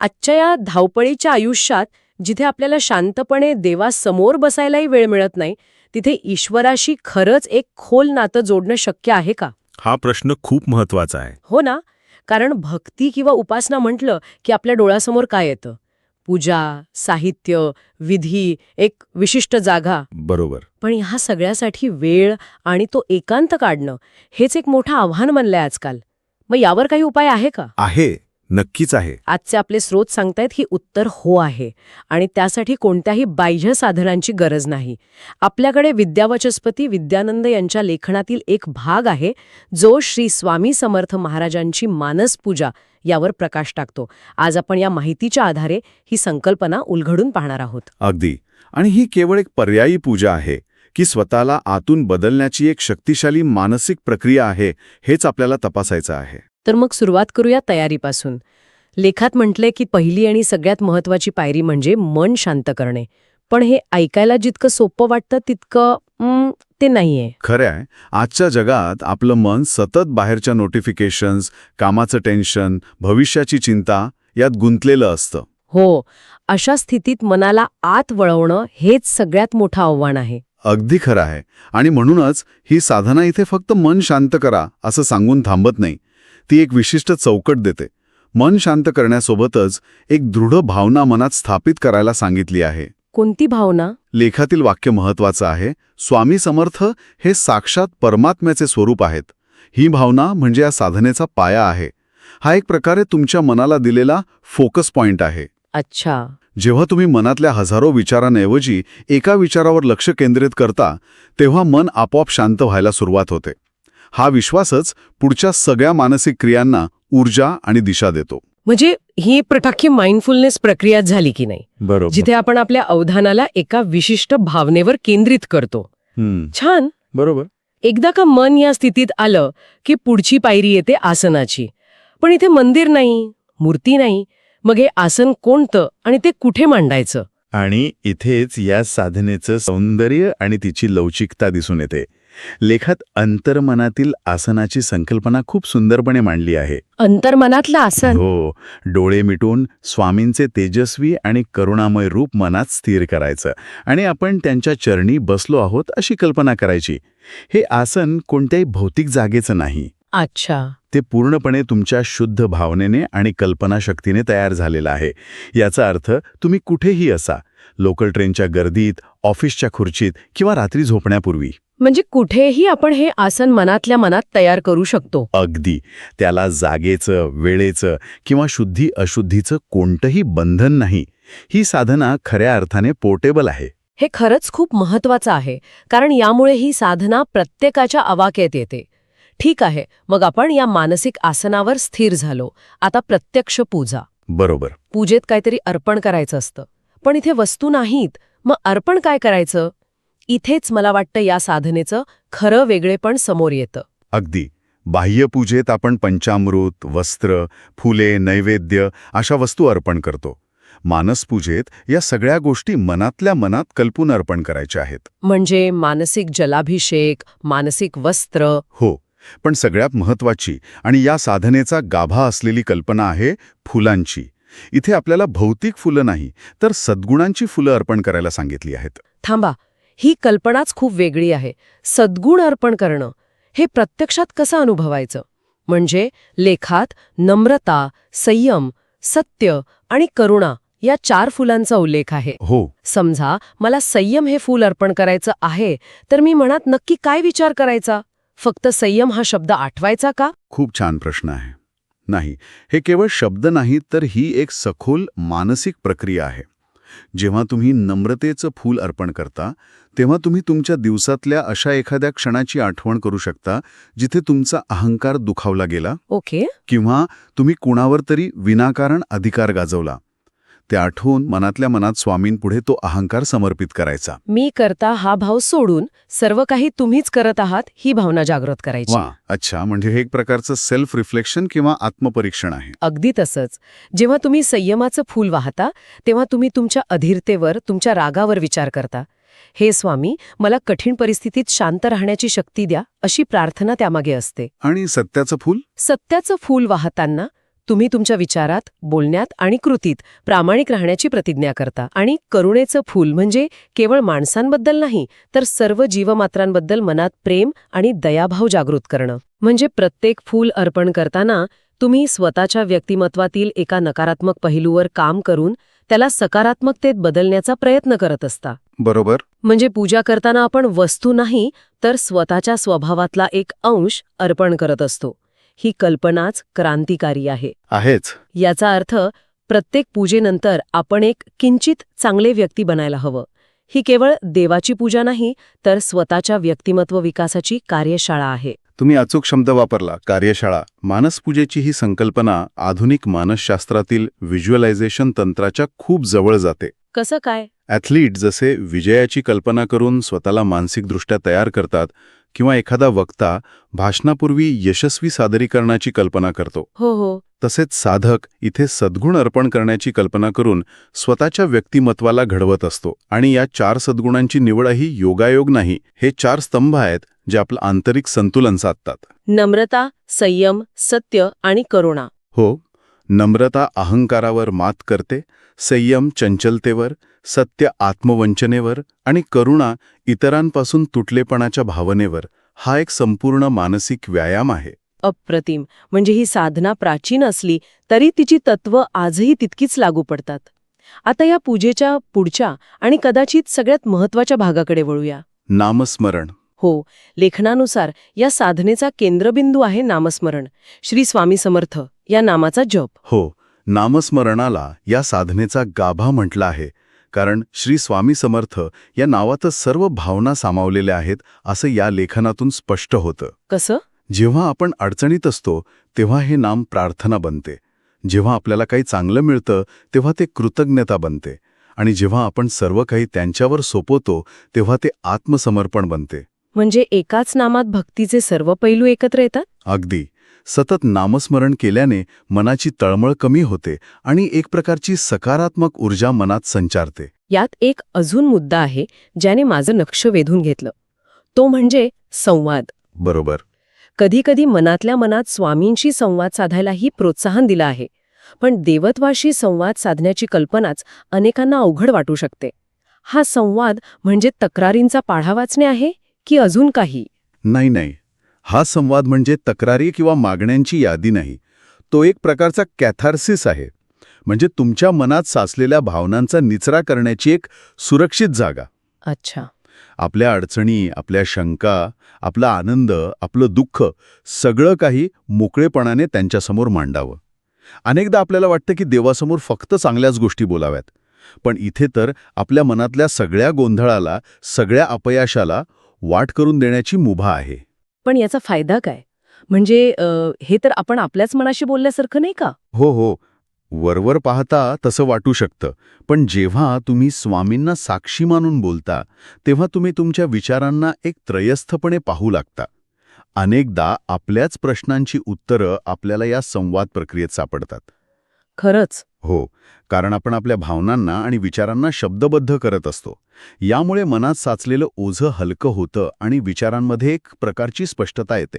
आजच्या या धावपळीच्या आयुष्यात जिथे आपल्याला शांतपणे देवासमोर बसायलाही वेळ मिळत नाही तिथे ईश्वराशी खरंच एक खोल नातं जोडणं शक्य आहे का? हा प्रश्न खूप महत्त्वाचा आहे. हो ना? कारण भक्ती किंवा उपासना म्हटलं की आपल्या डोळ्यासमोर काय येतं? पूजा साहित्य विधी एक विशिष्ट जागा. बरोबर. पण ह्या सगळ्यासाठी वेळ आणि तो एकांत काढणं हेच एक मोठं आव्हान बनलंय आजकाल. मग यावर काही उपाय आहे का? आहे. नक्कीच आहे. आजचे आपले स्रोत सांगतायत की उत्तर हो आहे आणि त्यासाठी कोणत्याही बाह्य साधनांची गरज नाही. आपल्याकडे विद्यावचस्पती विद्यानंद यांच्या लेखनातील एक भाग आहे जो श्री स्वामी समर्थ महाराजांची मानस पूजा यावर प्रकाश टाकतो. आज आपण या माहितीच्या आधारे ही संकल्पना उलगडून पाहणार आहोत. अगदी. आणि ही केवळ एक पर्यायी पूजा आहे की स्वतःला आतून बदलण्याची एक शक्तिशाली मानसिक प्रक्रिया आहे हेच आपल्याला तपासायचं आहे. तर मग सुरुवात करूया तयारीपासून. लेखात म्हटलंय की पहिली आणि सगळ्यात महत्वाची पायरी म्हणजे मन शांत करणे. पण हे ऐकायला जितकं सोपं वाटतं तितकं ते नाहीये. खरं आहे आजच्या जगात आपलं मन सतत बाहेरच्या नोटिफिकेशन्स कामाचं टेन्शन भविष्याची चिंता यात गुंतलेलं असतं. हो. अशा स्थितीत मनाला आत वळवणं हेच सगळ्यात मोठं आव्हान आहे. अगदी खरं आहे. आणि म्हणूनच ही साधना इथे फक्त मन शांत करा असं सांगून थांबत नाही. ती एक विशिष्ट चौकट देते. मन शांत करण्यासोबतच एक दृढ भावना मनात स्थापित करायला सांगितली आहे. कोणती भावना? लेखातील वाक्य महत्वाचं आहे. स्वामी समर्थ हे साक्षात परमात्म्याचे स्वरूप आहेत. ही भावना म्हणजे या साधनेचा पाया आहे. हा एक प्रकारे तुमच्या मनाला दिलेला फोकस पॉइंट आहे. अच्छा. जेव्हा तुम्ही मनातल्या हजारो विचारांऐवजी एका विचारावर लक्ष केंद्रित करता तेव्हा मन आपोआप शांत व्हायला सुरुवात होते. हा विश्वासच पुढच्या सगळ्या मानसिक क्रियांना ऊर्जा आणि दिशा देतो. म्हणजे ही प्रटाखी माइंडफुलनेस प्रक्रिया झाली की नाही? बरोबर. जिथे आपण आपल्या अवधानाला एका विशिष्ट भावनेवर केंद्रित करतो. छान. बरोबर. एकदा का मन या स्थितीत आलं की पुढची पायरी येते आसनाची. पण इथे मंदिर नाही मूर्ती नाही मग हे आसन कोणतं आणि ते कुठे मांडायचं? आणि इथेच या साधनेचं सौंदर्य आणि तिची लवचिकता दिसून येते. लेखात अंतर्मनातील आसनाची संकल्पना खूप सुंदरपणे मांडली आहे. अंतर्मनातलं आसन? हो. डोळे मिटून स्वामींचे तेजस्वी आणि करुणामय रूप मनात स्थिर करायचं. आणि आपण त्यांच्या चरणी बसलो आहोत अशी कल्पना करायची. हे आसन कोणत्याही भौतिक जागेचं नाही. अच्छा. ते पूर्णपणे तुमच्या शुद्ध भावनेने आणि कल्पनाशक्तीने तयार झालेलं आहे. याचा अर्थ तुम्ही कुठेही असा लोकल ट्रेनच्या गर्दीत ऑफिसच्या खुर्चीत किंवा रात्री झोपण्यापूर्वी. म्हणजे कुठेही आपण हे आसन मनातल्या मनात तयार करू शकतो. अगदी. त्याला जागेचं वेळेचं किंवा शुद्धी अशुद्धीचं कोणतंही बंधन नाही. ही साधना खऱ्या अर्थाने पोर्टेबल आहे. हे खरंच खूप महत्वाचं आहे कारण यामुळे ही साधना प्रत्येकाच्या आवाक्यात येते. ठीक आहे मग आपण या मानसिक आसनावर स्थिर झालो. आता प्रत्यक्ष पूजा. बरोबर. पूजेत काहीतरी अर्पण करायचं असतं. पण इथे वस्तू नाहीत. मग अर्पण काय करायचं? इथेच मला वाटतं या साधनेचं खरं वेगळेपण समोर येतं. अगदी. बाह्यपूजेत आपण पंचामृत वस्त्र फुले नैवेद्य अशा वस्तू अर्पण करतो. मानसपूजेत या सगळ्या गोष्टी मनातल्या मनात कल्पून अर्पण करायच्या आहेत. म्हणजे मानसिक जलाभिषेक मानसिक वस्त्र. हो. पण सगळ्यात महत्वाची आणि या साधनेचा गाभा असलेली कल्पना आहे फुलांची. इथे आपल्याला भौतिक फुलं नाही तर सद्गुणांची फुलं अर्पण करायला सांगितली आहेत. थांबा. ही कल्पनाच खूप वेगळी आहे. सद्गुण अर्पण करणं हे प्रत्यक्षात कसं अनुभवायचं? म्हणजे लेखात नम्रता संयम सत्य आणि करुणा या चार फुलांचा उल्लेख आहे. हो. समजा मला संयम हे फूल अर्पण करायचं आहे तर मी मनात नक्की काय विचार करायचा? फक्त संयम हा शब्द आठवायचा का? खूप छान प्रश्न आहे. नाही हे केवळ शब्द नाहीत तर ही एक सखोल मानसिक प्रक्रिया आहे. जेव्हा तुम्ही नम्रतेचं फूल अर्पण करता तेव्हा तुम्ही तुमच्या दिवसातल्या अशा एखाद्या क्षणाची आठवण करू शकता जिथे तुमचा अहंकार दुखावला गेला ओके. किंवा तुम्ही कुणावर तरी विनाकारण अधिकार गाजवला. ते आठवून मनातल्या मनात स्वामींपुढे तो अहंकार समर्पित करायचा. मी करता हा भाव सोडून सर्व काही तुम्हीच करत आहात ही भावना जागृत करायची. वा अच्छा म्हणजे हे एक प्रकारचं सेल्फ रिफ्लेक्शन किंवा आत्मपरीक्षण आहे. अगदी तसंच. जेव्हा तुम्ही संयमाचं फूल वाहता तेव्हा तुम्ही तुमच्या अधीरतेवर तुमच्या रागावर विचार करता. हे स्वामी मला कठीण परिस्थितीत शांत राहण्याची शक्ती द्या अशी प्रार्थना त्यामागे असते. आणि सत्याचं फूल? सत्याचं फूल वाहताना तुम्ही तुमच्या विचारात बोलण्यात आणि कृतीत प्रामाणिक राहण्याची प्रतिज्ञा करता. आणि करुणेचं फूल म्हणजे केवळ माणसांबद्दल नाही तर सर्व जीवमात्रांबद्दल मनात प्रेम आणि दयाभाव जागृत करणं. म्हणजे प्रत्येक फूल अर्पण करताना तुम्ही स्वतःच्या व्यक्तिमत्वातील एका नकारात्मक पहिलूवर काम करून त्याला सकारात्मकतेत बदलण्याचा प्रयत्न करत असता. बरोबर. म्हणजे पूजा करताना आपण वस्तू नाही तर स्वतःच्या स्वभावातला एक अंश अर्पण करत असतो. ही कल्पनाच क्रांतिकारी आहे. आहेच. याचा अर्थ प्रत्येक पूजेनंतर आपण एक किंचित चांगले व्यक्ती बनायला हवं. ही केवळ देवाची पूजा नाही तर स्वतःच्या व्यक्तिमत्व विकासाची कार्यशाळा आहे. तुम्ही अचूक शब्द वापरला. कार्यशाळा मानसपूजेची ही संकल्पना आधुनिक मानसशास्त्रातील व्हिज्युअलायझेशन तंत्राच्या खूप जवळ जाते. कसं काय? ॲथलीट जसे विजयाची कल्पना करून स्वतःला मानसिकदृष्ट्या तयार करतात किंवा एखादा वक्ता भाषणापूर्वी यशस्वी सादरीकरणाची कल्पना करतो. हो हो. तसेच साधक इथे सद्गुण अर्पण करण्याची कल्पना करून स्वतःच्या व्यक्तिमत्वाला घडवत असतो आणि या चार सद्गुणांची निवडही योगायोग नाही हे चार स्तंभ आहेत जे आपलं आंतरिक संतुलन साधतात. नम्रता संयम सत्य आणि करुणा. हो नम्रता अहंकारावर मात करते संयम चंचलतेवर सत्य आत्मवंचनेवर आणि करुणा इतरांपासून तुटलेपणाच्या भावनेवर हा एक संपूर्ण मानसिक व्यायाम आहे. अप्रतिम. म्हणजे ही साधना प्राचीन असली तरी तिची तत्व आजही तितकीच लागू पडतात. आता या पूजेच्या पुढच्या आणि कदाचित सगळ्यात महत्त्वाच्या भागाकडे वळूया. नामस्मरण. हो लेखनानुसार या साधनेचा केंद्रबिंदू आहे नामस्मरण. श्री स्वामी समर्थ या नामाचा जप. हो नामस्मरणाला या साधनेचा गाभा म्हटला आहे कारण श्री स्वामी समर्थ या नावातच सर्व भावना सामावलेल्या आहेत असं या लेखनातून स्पष्ट होतं. कसं? जेव्हा आपण अडचणीत असतो तेव्हा हे नाम प्रार्थना बनते. जेव्हा आपल्याला काही चांगलं मिळतं तेव्हा ते कृतज्ञता बनते. आणि जेव्हा आपण सर्व काही त्यांच्यावर सोपवतो तेव्हा ते आत्मसमर्पण बनते. म्हणजे एकाच नामात भक्तीचे सर्व पैलू एकत्र येतात? अगदी. सतत नामस्मरण केल्याने मनाची तळमळ कमी होते आणि एक प्रकारची सकारात्मक ऊर्जा मनात संचारते. यात एक अजून मुद्दा आहे ज्याने माझं लक्ष वेधून घेतलं. तो म्हणजे संवाद. बरोबर. कधीकधी मनातल्या मनात स्वामींशी संवाद साधायलाही प्रोत्साहन दिलं आहे पण देवत्वाशी संवाद साधण्याची कल्पनाच अनेकांना अवघड वाटू शकते. हा संवाद म्हणजे तक्रारींचा पाढा वाचणे आहे? की अजून काही? नाही नाही. हा संवाद म्हणजे तक्रारी किंवा मागण्यांची यादी नाही. तो एक प्रकारचा कॅथार्सिस आहे. म्हणजे तुमच्या मनात साचलेल्या भावनांचा निचरा करण्याची एक सुरक्षित जागा. अच्छा. आपल्या अडचणी आपल्या शंका आपला आनंद आपलं दुःख सगळं काही मोकळेपणाने त्यांच्यासमोर मांडावं. अनेकदा आपल्याला वाटतं की देवासमोर फक्त चांगल्याच गोष्टी बोलाव्यात. पण इथे तर आपल्या मनातल्या सगळ्या गोंधळाला सगळ्या अपयशाला वाट करून देण्याची मुभा आहे. पण याचा फायदा काय? म्हणजे हे तर आपण आपल्याच मनाशी बोलल्यासारखं नाही का? हो हो. वरवर पाहता तसं वाटू शकतं. पण जेव्हा तुम्ही स्वामींना साक्षी मानून बोलता तेव्हा तुम्ही तुमच्या विचारांना एक त्रयस्थपणे पाहू लागता. अनेकदा आपल्याच प्रश्नांची उत्तरं आपल्याला या संवाद प्रक्रियेत सापडतात. खरंच. हो कारण आपण आपल्या भावनांना आणि विचारांना शब्दबद्ध करत असतो. यामुळे मनात साचलेलं ओझं हलकं होतं आणि विचारांमध्ये एक प्रकारची स्पष्टता येते.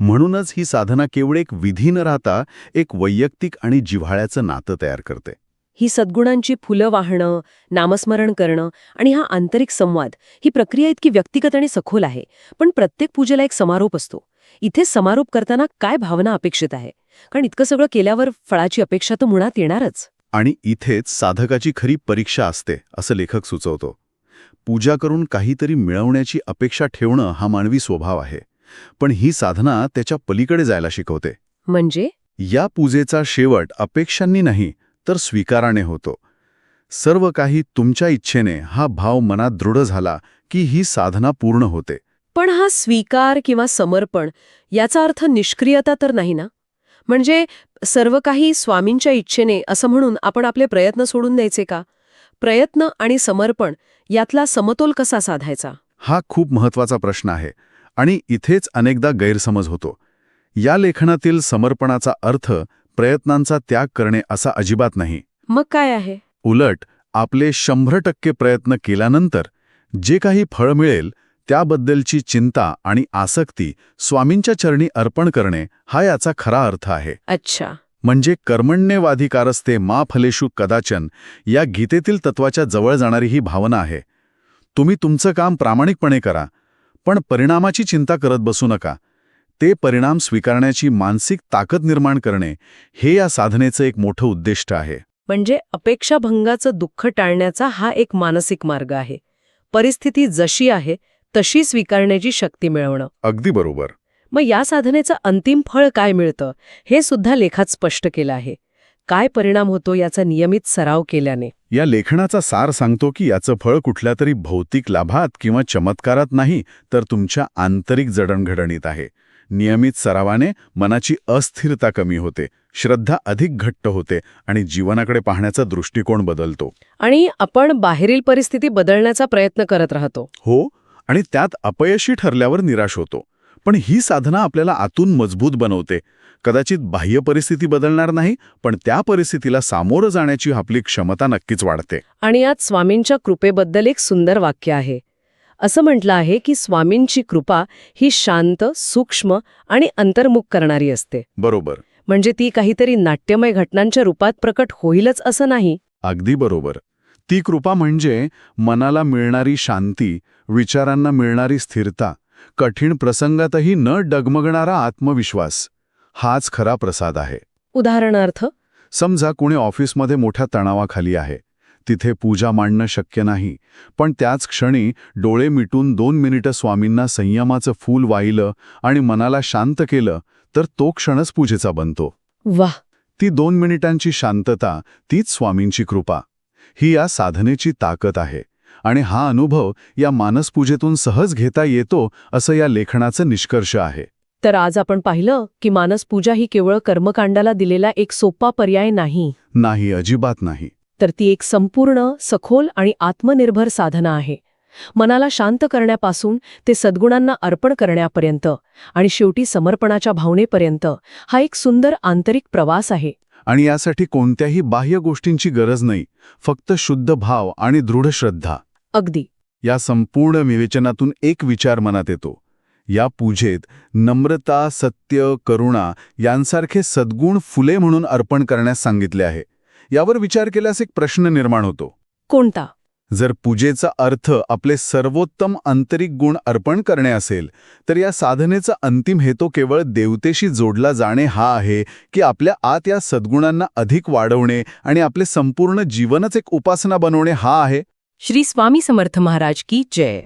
म्हणूनच ही साधना केवळ एक विधी न राहता एक वैयक्तिक आणि जिव्हाळ्याचं नातं तयार करते. ही सद्गुणांची फुलं वाहणं नामस्मरण करणं आणि हा आंतरिक संवाद ही प्रक्रिया इतकी व्यक्तिगत आणि सखोल आहे. पण प्रत्येक पूजेला एक समारोप असतो. इथे समारोप करताना काय भावना अपेक्षित आहे? कारण इतकं सगळं केल्यावर फळाची अपेक्षा तर मुळात येणारच. आणि इथेच साधकाची खरी परीक्षा असते असं लेखक सुचवतो. पूजा करून काहीतरी मिळवण्याची अपेक्षा ठेवणं हा मानवी स्वभाव आहे. पण ही साधना त्याच्या पलीकडे जायला शिकवते. म्हणजे? या पूजेचा शेवट अपेक्षांनी नाही तर स्वीकाराने होतो. सर्व काही तुमच्या इच्छेने हा भाव मनात दृढ झाला की ही साधना पूर्ण होते. पण हा स्वीकार किंवा समर्पण याचा अर्थ निष्क्रियता तर नाही ना? म्हणजे सर्व काही स्वामींच्या इच्छेने असं म्हणून आपण आपले प्रयत्न सोडून द्यायचे का? प्रयत्न आणि समर्पण यातला समतोल कसा साधायचा? हा खूप महत्त्वाचा प्रश्न आहे आणि इथेच अनेकदा गैरसमज होतो. या लेखनातील समर्पणाचा अर्थ प्रयत्नांचा त्याग करणे असा अजिबात नाही. मग काय आहे? उलट आपले शंभर टक्के प्रयत्न केल्यानंतर जे काही फळ मिळेल त्याबद्दलची चिंता आणि आसक्ती स्वामींच्या चरणी अर्पण करणे हा याचा खरा अर्थ आहे. अच्छा. म्हणजे कर्मण्यवाधिकारस्ते मा फलेषु कदाचन या गीतेतील तत्वाच्या जवळ जाणारी ही भावना आहे. तुम्ही तुमचं काम प्रामाणिकपणे करा पण परिणामाची चिंता करत बसू नका. ते परिणाम स्वीकारण्याची मानसिक ताकद निर्माण करणे हे या साधनेचं एक मोठं उद्दिष्ट आहे. म्हणजे अपेक्षाभंगाचं दुःख टाळण्याचा हा एक मानसिक मार्ग आहे. परिस्थिती जशी आहे तशी स्वीकारण्याची शक्ती मिळवणं. अगदी बरोबर. मग या साधनेचं अंतिम फळ काय मिळतं हे सुद्धा लेखात स्पष्ट केलं आहे. काय परिणाम होतो याचा नियमित सराव केल्याने? या लेखनाचा सार सांगतो की याचं फळ कुठल्या तरी भौतिक लाभात किंवा चमत्कारात नाही तर तुमच्या आंतरिक जडणघडणीत आहे. नियमित सरावाने मनाची अस्थिरता कमी होते श्रद्धा अधिक घट्ट होते आणि जीवनाकडे पाहण्याचा दृष्टिकोन बदलतो. आणि आपण बाहेरील परिस्थिती बदलण्याचा प्रयत्न करत राहतो. हो आणि त्यात अपयशी ठरल्यावर निराश होतो. पण ही साधना आपल्याला आतून मजबूत बनवते. कदाचित बाह्य परिस्थिती बदलणार नाही पण त्या परिस्थितीला सामोरं जाण्याची आपली क्षमता नक्कीच वाढते. आणि यात स्वामींच्या कृपेबद्दल एक सुंदर वाक्य आहे. असं म्हटलं आहे की स्वामींची कृपा ही शांत सूक्ष्म आणि अंतर्मुख करणारी असते. बरोबर. म्हणजे ती काहीतरी नाट्यमय घटनांच्या रूपात प्रकट होईलच असं नाही. अगदी बरोबर. ती कृपा म्हणजे मनाला मिळणारी शांती विचारांना मिळणारी स्थिरता कठीण प्रसंगातही न डगमगणारा आत्मविश्वास. हाच खरा प्रसाद आहे. उदाहरणार्थ? समजा कोणी ऑफिसमध्ये मोठ्या तणावाखाली आहे. तिथे पूजा मांडणं शक्य नाही. पण त्याच क्षणी डोळे मिटून दोन मिनिटं स्वामींना संयमाचं फूल वाहिलं आणि मनाला शांत केलं तर तो क्षणच पूजेचा बनतो. वाह! ती दोन मिनिटांची शांतता तीच स्वामींची कृपा. ही या साधनेची ताकद आहे आणि हा अनुभव या मानसपूजेतून सहज घेता येतो असं या लेखनाचं निष्कर्ष आहे. तर आज आपण पाहिलं की मानसपूजा ही केवळ कर्मकांडाला दिलेला एक सोपा पर्याय नाही. नाही अजिबात नाही. तर ती एक संपूर्ण सखोल आणि आत्मनिर्भर साधना आहे. मनाला शांत करण्यापासून ते सद्गुणांना अर्पण करण्यापर्यंत आणि शेवटी समर्पणाच्या भावनेपर्यंत हा एक सुंदर आंतरिक प्रवास आहे. आणि यासाठी कोणत्याही बाह्य गोष्टींची गरज नाही फक्त शुद्ध भाव आणि दृढ श्रद्धा. अगदी. या संपूर्ण विवेचनातून एक विचार मनात येतो. या पूजेत नम्रता सत्य करुणा यांसारखे सद्गुण फुले म्हणून अर्पण करण्यास सांगितले आहे. यावर विचार केल्यास एक प्रश्न निर्माण होतो. कोणता? जर पूजेचा अर्थ आपले सर्वोत्तम आंतरिक गुण अर्पण करणे असेल तर या साधनेचा अंतिम हेतू केवळ देवतेशी जोडला जाणे हा आहे की आपल्या आत या सद्गुणांना अधिक वाढवणे आणि आपले संपूर्ण जीवनच एक उपासना बनवणे हा आहे. श्री स्वामी समर्थ महाराज की जय.